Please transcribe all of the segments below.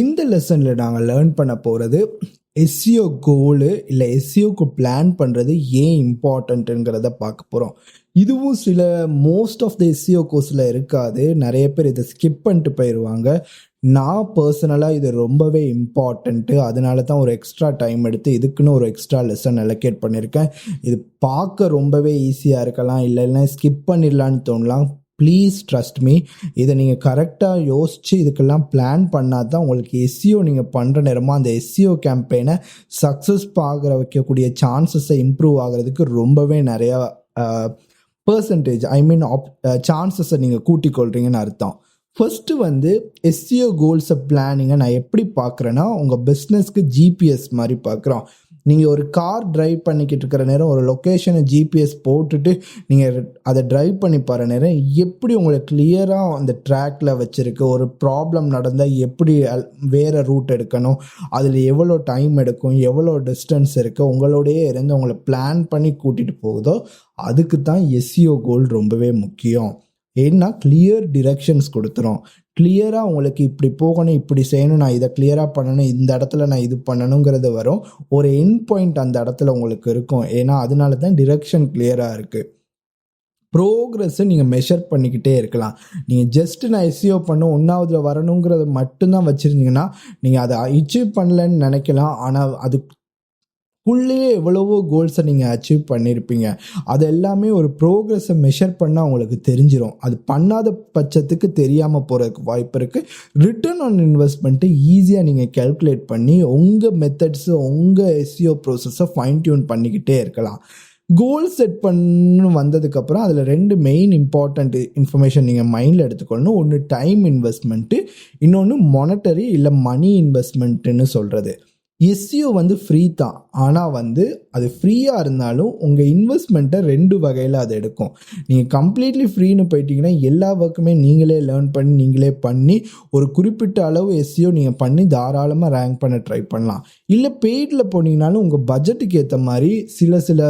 இந்த லெசனில் நாங்கள் லேர்ன் பண்ண போகிறது எஸ்சிஓ கோலு இல்லை எஸ்சிஓக்கு பிளான் பண்ணுறது ஏன் இம்பார்ட்டண்ட்டுங்கிறத பார்க்க போகிறோம் இதுவும் சில மோஸ்ட் ஆஃப் த எஸ்சிஓ கோர்ஸில் இருக்காது. நிறைய பேர் இதை ஸ்கிப் பண்ணிட்டு போயிடுவாங்க நான் பர்சனலாக இது ரொம்பவே இம்பார்ட்டண்ட்டு அதனால தான் ஒரு எக்ஸ்ட்ரா டைம் எடுத்து இதுக்குன்னு ஒரு எக்ஸ்ட்ரா லெசன் அலோகேட் பண்ணியிருக்கேன். இது பார்க்க ரொம்பவே ஈஸியாக இருக்கலாம். இல்லைன்னா ஸ்கிப் பண்ணிடலான்னு தோணலாம். ப்ளீஸ் ட்ரஸ்ட் மீ இதை நீங்கள் கரெக்டாக யோசித்து இதுக்கெல்லாம் பிளான் பண்ணால் தான் உங்களுக்கு எஸ்சிஓ நீங்கள் பண்ணுற நேரமாக அந்த எஸ்சிஓ கேம்பெயினை சக்ஸஸ் பார்க்குற வைக்கக்கூடிய சான்சஸை இம்ப்ரூவ் ஆகிறதுக்கு ரொம்பவே நிறையா பர்சன்டேஜ் ஐ மீன் ஆப் சான்சஸை நீங்கள் கூட்டிக் கொள்கிறீங்கன்னு அர்த்தம். ஃபஸ்ட்டு வந்து எஸ்சிஓ கோல்ஸை பிளானிங்கை நான் எப்படி பார்க்குறேன்னா உங்கள் பிஸ்னஸ்க்கு ஜிபிஎஸ் மாதிரி பார்க்குறோம் நீங்கள் ஒரு கார் டிரைவ் பண்ணிக்கிட்டு இருக்கிற நேரம் ஒரு லொக்கேஷனை ஜிபிஎஸ் போட்டுட்டு நீங்கள் அதை டிரைவ் பண்ணி பாரு நேரம் எப்படி உங்களை கிளியராக அந்த ட்ராக்ல வச்சுருக்கு? ஒரு ப்ராப்ளம் நடந்தால் எப்படி வேறு ரூட் எடுக்கணும்? அதில் எவ்வளோ டைம் எடுக்கும்? எவ்வளோ டிஸ்டன்ஸ் இருக்குது உங்களோடயே இருந்து உங்களை பிளான் பண்ணி கூட்டிகிட்டு போகுதோ அதுக்கு தான் எஸ்சிஓ கோல் ரொம்பவே முக்கியம். ஏன்னா கிளியர் டிரெக்ஷன்ஸ் கொடுத்துரும். கிளியராக உங்களுக்கு இப்படி போகணும் இப்படி செய்யணும் நான் இதை கிளியராக பண்ணணும் இந்த இடத்துல நான் இது பண்ணணுங்கிறது வரும். ஒரு என் பாயிண்ட் அந்த இடத்துல உங்களுக்கு இருக்கும். ஏன்னா அதனால தான் டிரெக்ஷன் கிளியராக இருக்குது ப்ரோக்ரஸை நீங்கள் மெஷர் பண்ணிக்கிட்டே இருக்கலாம். நீங்கள் ஜஸ்ட் நான் எஸ்சிஓ பண்ண ஒன்றாவதுல வரணுங்கிறத மட்டும்தான் வச்சுருந்தீங்கன்னா நீங்கள் அதை அச்சீவ் பண்ணலன்னு நினைக்கலாம். ஆனால் அது உள்ளேயே எவ்வளவோ கோல்ஸை நீங்கள் அச்சீவ் பண்ணியிருப்பீங்க அது எல்லாமே ஒரு ப்ரோக்ரஸை மெஷர் பண்ணால் உங்களுக்கு தெரிஞ்சிடும் அது பண்ணாத பட்சத்துக்கு தெரியாமல் போகிறதுக்கு வாய்ப்பு இருக்குது ரிட்டர்ன் ஆன் இன்வெஸ்ட்மெண்ட்டு ஈஸியாக நீங்கள் கேல்குலேட் பண்ணி உங்கள் மெத்தட்ஸு உங்கள் எஸ்சிஓ ப்ரோசஸை ஃபைன் டியூன் பண்ணிக்கிட்டே இருக்கலாம். கோல் செட் பண்ணு வந்ததுக்கப்புறம் அதில் ரெண்டு மெயின் இம்பார்ட்டண்ட் இன்ஃபர்மேஷன் நீங்கள் மைண்டில் எடுத்துக்கொள்ளணும். ஒன்று டைம் இன்வெஸ்ட்மெண்ட்டு இன்னொன்று மானிட்டரி இல்லை மணி இன்வெஸ்ட்மெண்ட்டுன்னு சொல்கிறது எஸ்சிஓ வந்து ஃப்ரீ தான். ஆனால் வந்து அது ஃப்ரீயாக இருந்தாலும் உங்கள் இன்வெஸ்ட்மெண்ட்டை ரெண்டு வகையில் அது எடுக்கும். நீங்கள் கம்ப்ளீட்லி ஃப்ரீன்னு போயிட்டீங்கன்னா எல்லா ஒர்க்குமே நீங்களே லேர்ன் பண்ணி நீங்களே பண்ணி ஒரு குறிப்பிட்ட அளவு எஸ்சிஓ நீங்கள் பண்ணி தாராளமாக ரேங்க் பண்ண ட்ரை பண்ணலாம். இல்லை பெய்டில் போனீங்கனாலும் உங்கள் பட்ஜெட்டுக்கு ஏற்ற மாதிரி சில சில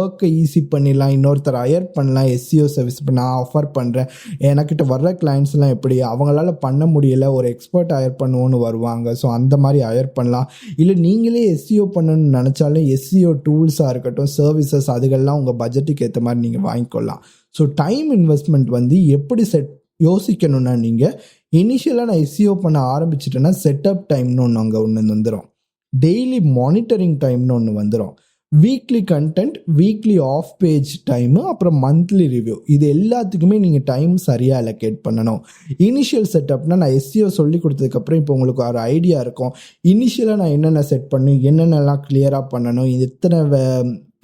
ஒர்க்கை ஈஸி பண்ணிடலாம். இன்னொருத்தர் ஹயர் பண்ணலாம் எஸ்சிஓ சர்வீஸ் நான் ஆஃபர் பண்ணுறேன் எனக்கிட்ட வர்ற கிளைண்ட்ஸ்லாம் எப்படி? அவங்களால பண்ண முடியல. ஒரு எக்ஸ்பர்ட் ஹயர் பண்ணுவோன்னு வருவாங்க. ஸோ அந்த மாதிரி ஹயர் பண்ணலாம். இல்லை நீங்களே எஸ்சிஓ பண்ணணும்னு நினச்சாலும் எஸ்சிஓ டூல்ஸாக இருக்கட்டும் சர்வீசஸ் அதுகள்லாம் உங்கள் பட்ஜெட்டுக்கு ஏற்ற மாதிரி நீங்கள் வாங்கிக்கொள்ளலாம். ஸோ டைம் இன்வெஸ்ட்மெண்ட் வந்து எப்படி செட் யோசிக்கணும்னா நீங்கள் இனிஷியலாக நான் எஸ்சிஓ பண்ண ஆரம்பிச்சிட்டேன்னா செட்டப் டைம்னு ஒன்று அங்கே ஒன்று வந்துடும் டெய்லி மானிட்டரிங் டைம்னு ஒன்று வந்துடும் weekly content weekly off page time அப்புறம் மந்த்லி ரிவ்யூ இது எல்லாத்துக்குமே நீங்கள் டைம் சரியாக அலோகேட் பண்ணணும். இனிஷியல் செட்டப்னா நான் எஸ்சிஓ சொல்லி கொடுத்ததுக்கப்புறம் இப்போ உங்களுக்கு ஒரு ஐடியா இருக்கும். இனிஷியலாக நான் என்னென்ன செட் பண்ணணும் என்னென்னலாம் கிளியராக பண்ணணும் எத்தனை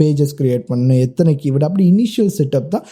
பேஜஸ் க்ரியேட் பண்ணணும் எத்தனை கீவேர்டு அப்படி இனிஷியல் செட்டப் தான்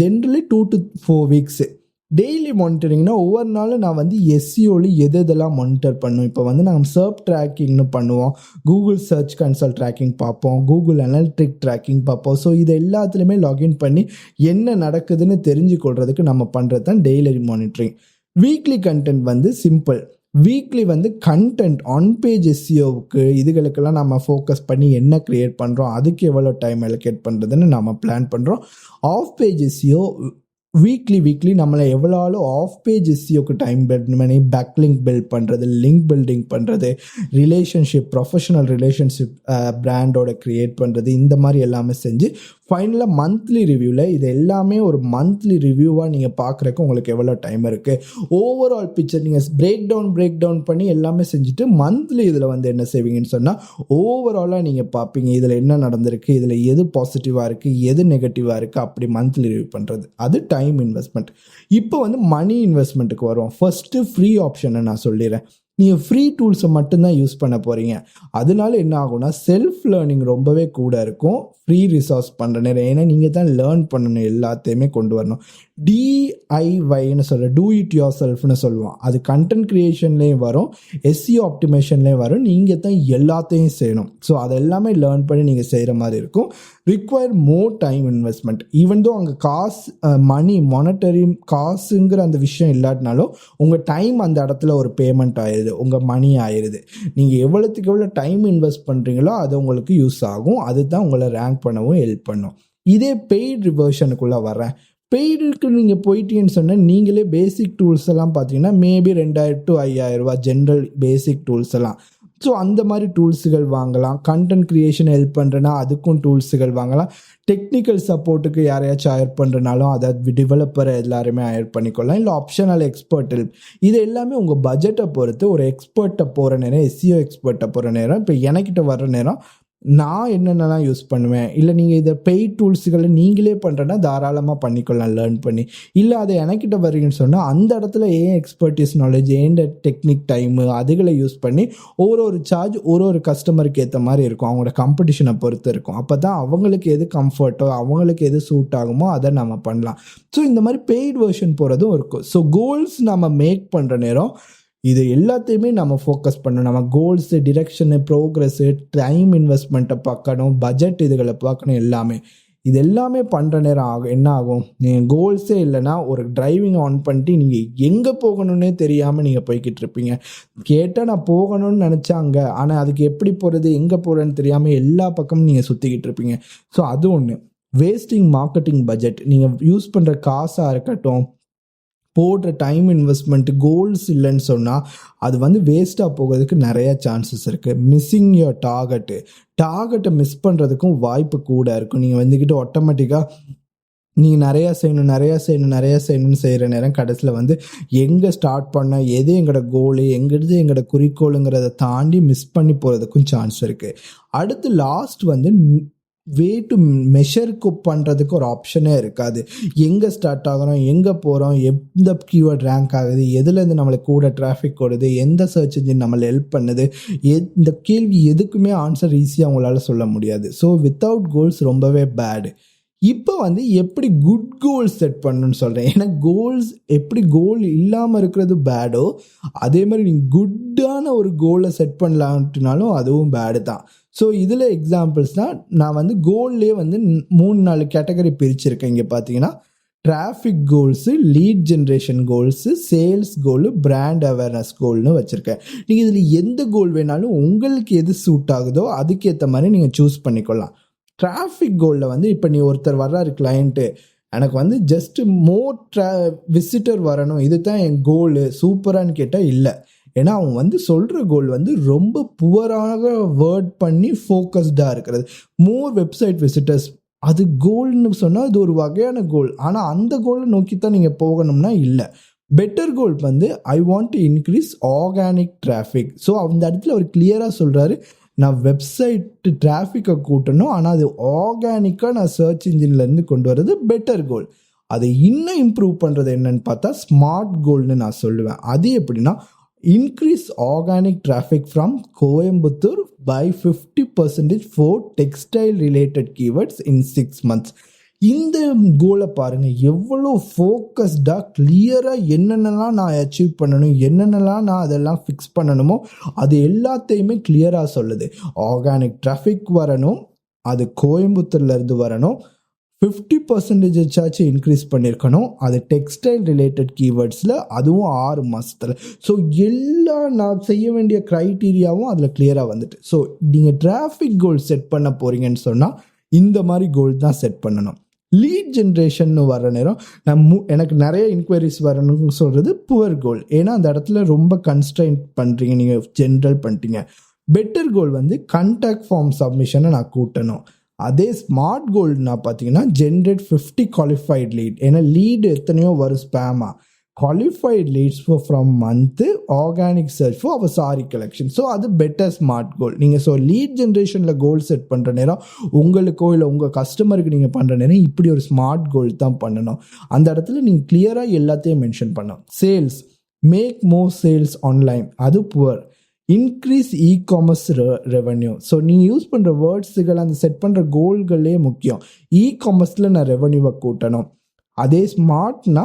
generally two to four weeks daily மானிட்டரிங்னா ஒவ்வொரு நாளும் நான் வந்து எஸ்சிஓல எது எதெல்லாம் மானிட்டர் பண்ணும். இப்போ வந்து நாங்கள் சர்ப் ட்ராக்கிங்னு பண்ணுவோம். கூகுள் சர்ச் கன்சல்ட் ட்ராக்கிங் பார்ப்போம். கூகுள் அனலிட்டிக் ட்ராக்கிங் பார்ப்போம். ஸோ இது எல்லாத்துலேயுமே லாகின் பண்ணி என்ன நடக்குதுன்னு தெரிஞ்சு கொள்றதுக்கு நம்ம பண்ணுறது தான் டெய்லி மானிட்டரிங் வீக்லி கண்டென்ட் வந்து சிம்பிள் வீக்லி வந்து கண்டென்ட் ஆன் பேஜ் எஸ்சிஓவுக்கு இதுகளுக்கெல்லாம் நம்ம ஃபோக்கஸ் பண்ணி என்ன க்ரியேட் பண்ணுறோம் அதுக்கு எவ்வளோ டைம் அலோகேட் பண்ணுறதுன்னு நம்ம பிளான் பண்ணுறோம் off page SEO weekly weekly நம்மளை எவ்வளோ ஆஃப் பேஜ் எஸ்சிஓக்கு டைம் பில்ட் பண்ணி பேக்லிங்க் பில்ட் பண்ணுறது லிங்க் பில்டிங் பண்ணுறது ரிலேஷன்ஷிப் ப்ரொஃபஷனல் ரிலேஷன்ஷிப் பிராண்டோட க்ரியேட் பண்ணுறது இந்த மாதிரி எல்லாமே செஞ்சு ஃபைனலாக மந்த்லி ரிவ்யூவில் இது எல்லாமே ஒரு மந்த்லி ரிவ்யூவாக நீங்கள் பார்க்குறக்கு உங்களுக்கு எவ்வளோ டைம் இருக்குது ஓவரால் பிக்சர் நீங்கள் பிரேக் டவுன் பிரேக் டவுன் பண்ணி எல்லாமே செஞ்சுட்டு மந்த்லி இதில் வந்து என்ன செய்வீங்கன்னு சொன்னால் ஓவராலாக நீங்கள் பார்ப்பீங்க இதில் என்ன நடந்திருக்கு இதில் எது பாசிட்டிவாக இருக்குது எது நெகட்டிவாக இருக்குது அப்படி மந்த்லி ரிவ்யூ பண்ணுறது அது டைம் டைம் இன்வெஸ்ட்மெண்ட் இப்போ வந்து மணி இன்வெஸ்ட்மெண்ட்டுக்கு வரும் ஃபஸ்ட்டு ஃப்ரீ ஆப்ஷனை நான் சொல்லிடுறேன். நீங்கள் ஃப்ரீ டூல்ஸை மட்டும்தான் யூஸ் பண்ண போகிறீங்க அதனால என்ன ஆகும்னா செல்ஃப் லேர்னிங் ரொம்பவே கூட இருக்கும். ஃப்ரீ ரிசோர்ஸ் பண்ணுற நேரம். ஏன்னா நீங்கள் தான் லேர்ன் பண்ணணும். எல்லாத்தையுமே கொண்டு வரணும். டிஐவைன்னு சொல்கிற டூ இட் யோர் செல்ஃப்னு சொல்லுவோம். அது கண்டென்ட் க்ரியேஷன்லேயும் வரும். எஸ்சி ஆப்டிமேஷன்லேயும் வரும். நீங்கள் தான் எல்லாத்தையும் செய்யணும். ஸோ அதை எல்லாமே லேர்ன் பண்ணி நீங்கள் செய்கிற மாதிரி இருக்கும். Require more time investment even though அங்கே காசு மணி மானிட்டரி காசுங்கிற அந்த விஷயம் இல்லாட்டினாலும் உங்கள் டைம் அந்த இடத்துல ஒரு பேமெண்ட் ஆயிடுது உங்கள் மணி ஆயிடுது நீங்கள் எவ்வளோத்துக்கு எவ்வளோ டைம் இன்வெஸ்ட் பண்ணுறீங்களோ அது உங்களுக்கு யூஸ் ஆகும். அதுதான் உங்களை ரேங்க் பண்ணவும் ஹெல்ப் பண்ணும். இதே பெய்ட் ரிவர்ஷனுக்குள்ளே வரேன் பெய்டுக்கு நீங்கள் போயிட்டீங்கன்னு சொன்னால் நீங்களே பேசிக் டூல்ஸ் எல்லாம் பார்த்தீங்கன்னா மேபி ரெண்டாயிரம் டு ஐயாயிரம் ரூபா ஜென்ரல் பேசிக் டூல்ஸ் எல்லாம். ஸோ அந்த மாதிரி டூல்ஸுகள் வாங்கலாம். கண்டென்ட் க்ரியேஷன் ஹெல்ப் பண்ணுறேன்னா அதுக்கும் டூல்ஸுகள் வாங்கலாம். டெக்னிக்கல் சப்போர்ட்டுக்கு யாரையாச்சும் ஹயர் பண்ணுறனாலும் அதை டெவலப்பரை எல்லாருமே ஹயர் பண்ணிக்கொள்ளலாம். இல்லை ஆப்ஷனல் எக்ஸ்பர்ட் ஹெல்ப் இது எல்லாமே உங்கள் பட்ஜெட்டை பொறுத்து ஒரு எக்ஸ்பர்ட்டை போகிற நேரம் எஸ்சிஓ எக்ஸ்பர்ட்டை போகிற நேரம் இப்போ எனக்கிட்ட வர்ற நேரம் நான் என்னென்னலாம் யூஸ் பண்ணுவேன்? இல்லை நீங்கள் இதை பெய்ட் டூல்ஸுகளை நீங்களே பண்ணுறேன்னா தாராளமாக பண்ணிக்கொள்ளலாம் லேர்ன் பண்ணி. இல்லை அதை எனக்கிட்ட வரீங்கன்னு சொன்னால் அந்த இடத்துல ஏன் எக்ஸ்பர்டீஸ் நாலேஜ் ஏன் டெக்னிக் டைமு அதுகளை யூஸ் பண்ணி ஒரு ஒரு சார்ஜ் ஒரு ஒரு கஸ்டமருக்கு ஏற்ற மாதிரி இருக்கும். அவங்களோட காம்படிஷனை பொறுத்து இருக்கும். அப்போ தான் அவங்களுக்கு எது கம்ஃபர்ட்டோ அவங்களுக்கு எது சூட் ஆகுமோ அதை நம்ம பண்ணலாம். ஸோ இந்த மாதிரி பெய்ட் வெர்ஷன் போகிறதும் இருக்கும். ஸோ கோல்ஸ் நம்ம மேக் பண்ணுற நேரம் இது எல்லாத்தையுமே நம்ம ஃபோக்கஸ் பண்ணணும். நம்ம கோல்ஸு டிரெக்ஷனு ப்ரோக்ரஸ்ஸு டைம் இன்வெஸ்ட்மெண்ட்டை பார்க்கணும். பட்ஜெட் இதுகளை பார்க்கணும் எல்லாமே. இது எல்லாமே பண்ணுற நேரம் ஆகும் என்ன ஆகும்? நீங்கள் கோல்ஸே இல்லைன்னா ஒரு டிரைவிங் ஆன் பண்ணிட்டு நீங்கள் எங்கே போகணுன்னே தெரியாமல் நீங்கள் போய்கிட்டு இருப்பீங்க. கேட்டால் நான் போகணும்னு நினச்சாங்க. ஆனால் அதுக்கு எப்படி போகிறது எங்கே போகிறேன்னு தெரியாமல் எல்லா பக்கமும் நீங்கள் சுற்றிக்கிட்டு இருப்பீங்க. ஸோ அது ஒன்று வேஸ்டிங் மார்க்கெட்டிங் பட்ஜெட் நீங்கள் யூஸ் பண்ணுற காசாக இருக்கட்டும் போடுற டைம் இன்வெஸ்ட்மெண்ட் கோல்ஸ் இல்லைன்னு சொன்னால் அது வந்து வேஸ்ட்டாக போகிறதுக்கு நிறையா சான்சஸ் இருக்குது மிஸ்ஸிங் யோர் டார்கெட்டு டார்கெட்டை மிஸ் பண்ணுறதுக்கும் வாய்ப்பு கூட இருக்கும். நீங்கள் வந்துக்கிட்டு ஆட்டோமேட்டிக்காக நீங்கள் நிறையா செய்யணும் நிறையா செய்யணும் நிறையா செய்யணும்னு செய்கிற நேரம் கடைசியில் வந்து எங்கே ஸ்டார்ட் பண்ண எது எங்களோட கோலு எங்கிறது எங்களோட குறிக்கோளுங்கிறத தாண்டி மிஸ் பண்ணி போகிறதுக்கும் சான்ஸ் இருக்குது அடுத்து லாஸ்ட் வந்து வே டு மெஷருக்கு பண்ணுறதுக்கு ஒரு ஆப்ஷனே இருக்காது. எங்கே ஸ்டார்ட் ஆகிறோம் எங்கே போகிறோம் எந்த கீவேர்ட் ரேங்க் ஆகுது எதுலேருந்து நம்மளுக்கு கூட டிராஃபிக் ஓடுது எந்த சர்ச் இன்ஜின் நம்மளை ஹெல்ப் பண்ணுது இந்த கேள்வி எதுக்குமே ஆன்சர் ஈஸியாக அவங்களால சொல்ல முடியாது. ஸோ வித்தவுட் கோல்ஸ் ரொம்பவே பேடு இப்போ வந்து எப்படி குட் கோல்ஸ் செட் பண்ணணும்னு சொல்கிறேன் ஏன்னா கோல்ஸ் எப்படி கோல் இல்லாமல் இருக்கிறது பேடோ அதே மாதிரி நீங்கள் குட்டான ஒரு கோலை செட் பண்ணலான்ட்டுனாலும் அதுவும் பேடு தான். ஸோ இதில் எக்ஸாம்பிள்ஸ்னால் நான் வந்து கோல்லே வந்து மூணு நாலு கேட்டகரி பிரிச்சிருக்கேன். இங்கே பார்த்தீங்கன்னா traffic goals lead generation goals sales goal brand awareness கோல்னு வச்சுருக்கேன். நீங்கள் இதில் எந்த கோல் வேணாலும் உங்களுக்கு எது சூட் ஆகுதோ அதுக்கேற்ற மாதிரி நீங்கள் சூஸ் பண்ணிக்கொள்ளலாம். டிராஃபிக் கோலில் வந்து இப்போ நீ ஒருத்தர் வர்றாரு கிளைண்ட்டு எனக்கு வந்து ஜஸ்ட்டு மோர் ட்ரா விசிட்டர் வரணும். இது தான் என் கோலு சூப்பரானு கேட்டால் இல்லை. ஏன்னா அவன் வந்து சொல்கிற கோல் வந்து ரொம்ப புவராக வேர்ட் பண்ணி ஃபோக்கஸ்டாக இருக்கிறது. மோர் வெப்சைட் விசிட்டர்ஸ் அது கோல்னு சொன்னால் அது ஒரு வகையான கோல் ஆனால் அந்த கோலை நோக்கி தான் நீங்கள் போகணும்னா இல்லை. பெட்டர் கோல் வந்து I want to increase organic traffic so அந்த இடத்துல அவர் கிளியராக சொல்கிறாரு நான் வெப்சைட்டு டிராஃபிக்கை கூட்டணும். ஆனால் அது ஆர்கானிக்காக நான் சர்ச் இன்ஜின்லேருந்து கொண்டு வர்றது பெட்டர் கோல் அதை இன்னும் இம்ப்ரூவ் பண்ணுறது என்னன்னு பார்த்தா ஸ்மார்ட் கோல்னு நான் சொல்லுவேன். அது எப்படின்னா increase organic traffic from Coimbatore by fifty percentage for textile related keywords in six months இந்த கோலை பாருங்கள் எவ்வளோ ஃபோக்கஸ்டாக கிளியராக என்னென்னலாம் நான் அச்சீவ் பண்ணணும் என்னென்னலாம் நான் அதெல்லாம் ஃபிக்ஸ் பண்ணணுமோ அது எல்லாத்தையுமே கிளியராக சொல்லுது. ஆர்கானிக் டிராஃபிக் வரணும் அது கோயம்புத்தூர்லேருந்து வரணும். ஃபிஃப்டி பர்சன்டேஜ் இன்க்ரீஸ் பண்ணியிருக்கணும் அது டெக்ஸ்டைல் ரிலேட்டட் கீவேர்ட்ஸில் அதுவும் ஆறு மாதத்தில் ஸோ எல்லா நான் செய்ய வேண்டிய க்ரைட்டீரியாவும் அதில் கிளியராக வந்துட்டு. ஸோ நீங்கள் டிராஃபிக் கோல் செட் பண்ண போகிறீங்கன்னு சொன்னால் இந்த மாதிரி கோல் தான் செட் பண்ணணும். லீட் ஜென்ரேஷன் வர நேரம் நான் மு எனக்கு நிறைய இன்கொயரிஸ் வரணும்னு சொல்கிறது புவர் கோல் ஏன்னா அந்த இடத்துல ரொம்ப கன்ஸ்ட்ரைன்ட் பண்ணுறீங்க நீங்கள் ஜென்ரல் பண்ணிட்டீங்க. பெட்டர் கோல் வந்து கண்டாக்ட் ஃபார்ம் சப்மிஷனை நான் கூட்டணும். அதே ஸ்மார்ட் கோல்டுனா பார்த்தீங்கன்னா ஜென்ரேட் ஃபிஃப்டி குவாலிஃபைட் லீட் ஏன்னா லீடு எத்தனையோ வரும் ஸ்பேமா qualified leads for from month organic search for our sari collection so அது பெட்டர் ஸ்மார்ட் கோல் நீங்கள் ஸோ லீட் ஜென்ரேஷனில் கோல் செட் பண்ணுற நேரம் உங்களுக்கோ இல்லை உங்கள் கஸ்டமருக்கு நீங்கள் பண்ணுற நேரம் இப்படி ஒரு ஸ்மார்ட் கோல் தான் பண்ணணும். அந்த இடத்துல நீங்கள் கிளியராக எல்லாத்தையும் மென்ஷன் பண்ணணும். Sales make more sales online அது poor increase e commerce revenue so நீங்கள் யூஸ் பண்ணுற வேர்ட்ஸுகள் அந்த செட் பண்ணுற கோல்களே முக்கியம். இ காமர்ஸில் நான் ரெவன்யூவை கூட்டணும். அதே ஸ்மார்ட்னா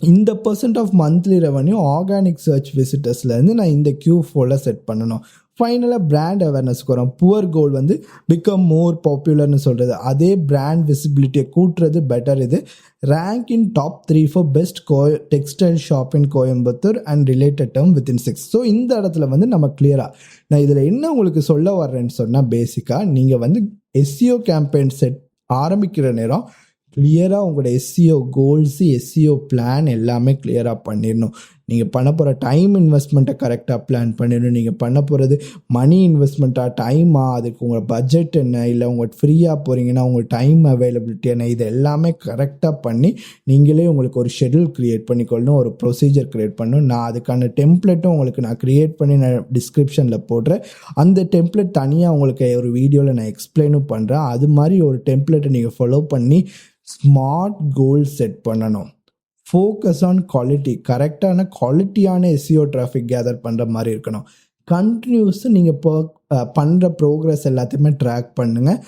இந்த percent of monthly revenue organic search விசிட்டர்ஸ்லேருந்து நான் இந்த கியூ ஃபோரில் செட் பண்ணணும். ஃபைனலாக பிராண்ட் அவேர்னஸ்க்கு வரும். புவர் கோல் வந்து பிகம் மோர் பாப்புலர்னு சொல்கிறது அதே பிராண்ட் விசிபிலிட்டியை கூட்டுறது பெட்டர் இது. Rank in top three for best go textile shop in Coimbatore and related term within six so இந்த இடத்துல வந்து நம்ம கிளியராக நான் இதில் என்ன உங்களுக்கு சொல்ல வர்றேன்னு சொன்னால் பேசிக்காக நீங்கள் வந்து எஸ்சிஓ கேம்பெயின் செட் ஆரம்பிக்கிற நேரம் கிளியராக உங்களோட எஸ்சிஓ கோல்ஸு எஸ்சிஓ பிளான் எல்லாமே கிளியராக பண்ணிடணும். நீங்கள் பண்ண போகிற டைம் இன்வெஸ்ட்மெண்ட்டை கரெக்டாக பிளான் பண்ணிடணும் நீங்கள் பண்ண போகிறது மணி இன்வெஸ்ட்மெண்ட்டாக டைமா அதுக்கு உங்கள் பட்ஜெட் என்ன இல்லை உங்கள் ஃப்ரீயாக போகிறீங்கன்னா உங்கள் டைம் அவைலபிலிட்டி என்ன இது எல்லாமே கரெக்டாக பண்ணி நீங்களே உங்களுக்கு ஒரு ஷெடியூல் க்ரியேட் பண்ணிக்கொள்ளணும் ஒரு ப்ரொசீஜர் க்ரியேட் பண்ணணும். நான் அதுக்கான டெம்ப்ளெட்டும் உங்களுக்கு நான் க்ரியேட் பண்ணி நான் டிஸ்கிரிப்ஷனில் போடுறேன். அந்த டெம்ப்ளெட் தனியாக உங்களுக்கு ஒரு வீடியோவில் நான் எக்ஸ்பிளைனும் பண்ணுறேன் அது மாதிரி ஒரு டெம்ப்ளெட்டை நீங்கள் ஃபாலோ பண்ணி ஸ்மார்ட் கோல் செட் பண்ணணும். ஃபோக்கஸ் ஆன் குவாலிட்டி கரெக்டான குவாலிட்டியான எஸ்சிஓ டிராஃபிக் கேதர் பண்ணுற மாதிரி இருக்கணும். கண்டினியூஸாக நீங்கள் போ பண்ணுற ப்ரோக்ரஸ் எல்லாத்தையுமே ட்ராக் பண்ணுங்கள்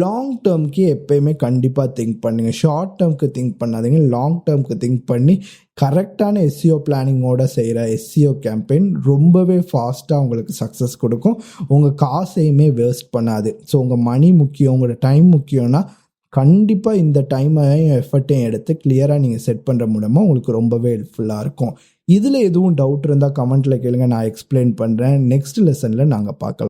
லாங் டேர்ம்க்கு எப்பயுமே கண்டிப்பாக திங்க் பண்ணுங்கள் ஷார்ட் டேர்ம்க்கு திங்க் பண்ணாதீங்க. லாங் டேர்ம்க்கு திங்க் பண்ணி கரெக்டான எஸ்சிஓ பிளானிங்கோட செய்கிற எஸ்சிஓ கேம்பெயின் ரொம்பவே ஃபாஸ்ட்டாக உங்களுக்கு சக்ஸஸ் கொடுக்கும். உங்கள் காசையுமே வேஸ்ட் பண்ணாது. ஸோ உங்கள் மணி முக்கியம் உங்களோட டைம் முக்கியம்னா கண்டிப்பாக இந்த டைமையும் எஃபர்ட்டையும் எடுத்து கிளியராக நீங்கள் செட் பண்ணுற மூலமாக உங்களுக்கு ரொம்பவே ஹெல்ப்ஃபுல்லாக இருக்கும். இதில் எதுவும் டவுட் இருந்தால் கமெண்ட்டில் கேளுங்க. நான் எக்ஸ்பிளைன் பண்ணுறேன் நெக்ஸ்ட் லெசனில் நாங்கள் பார்க்கலாம்.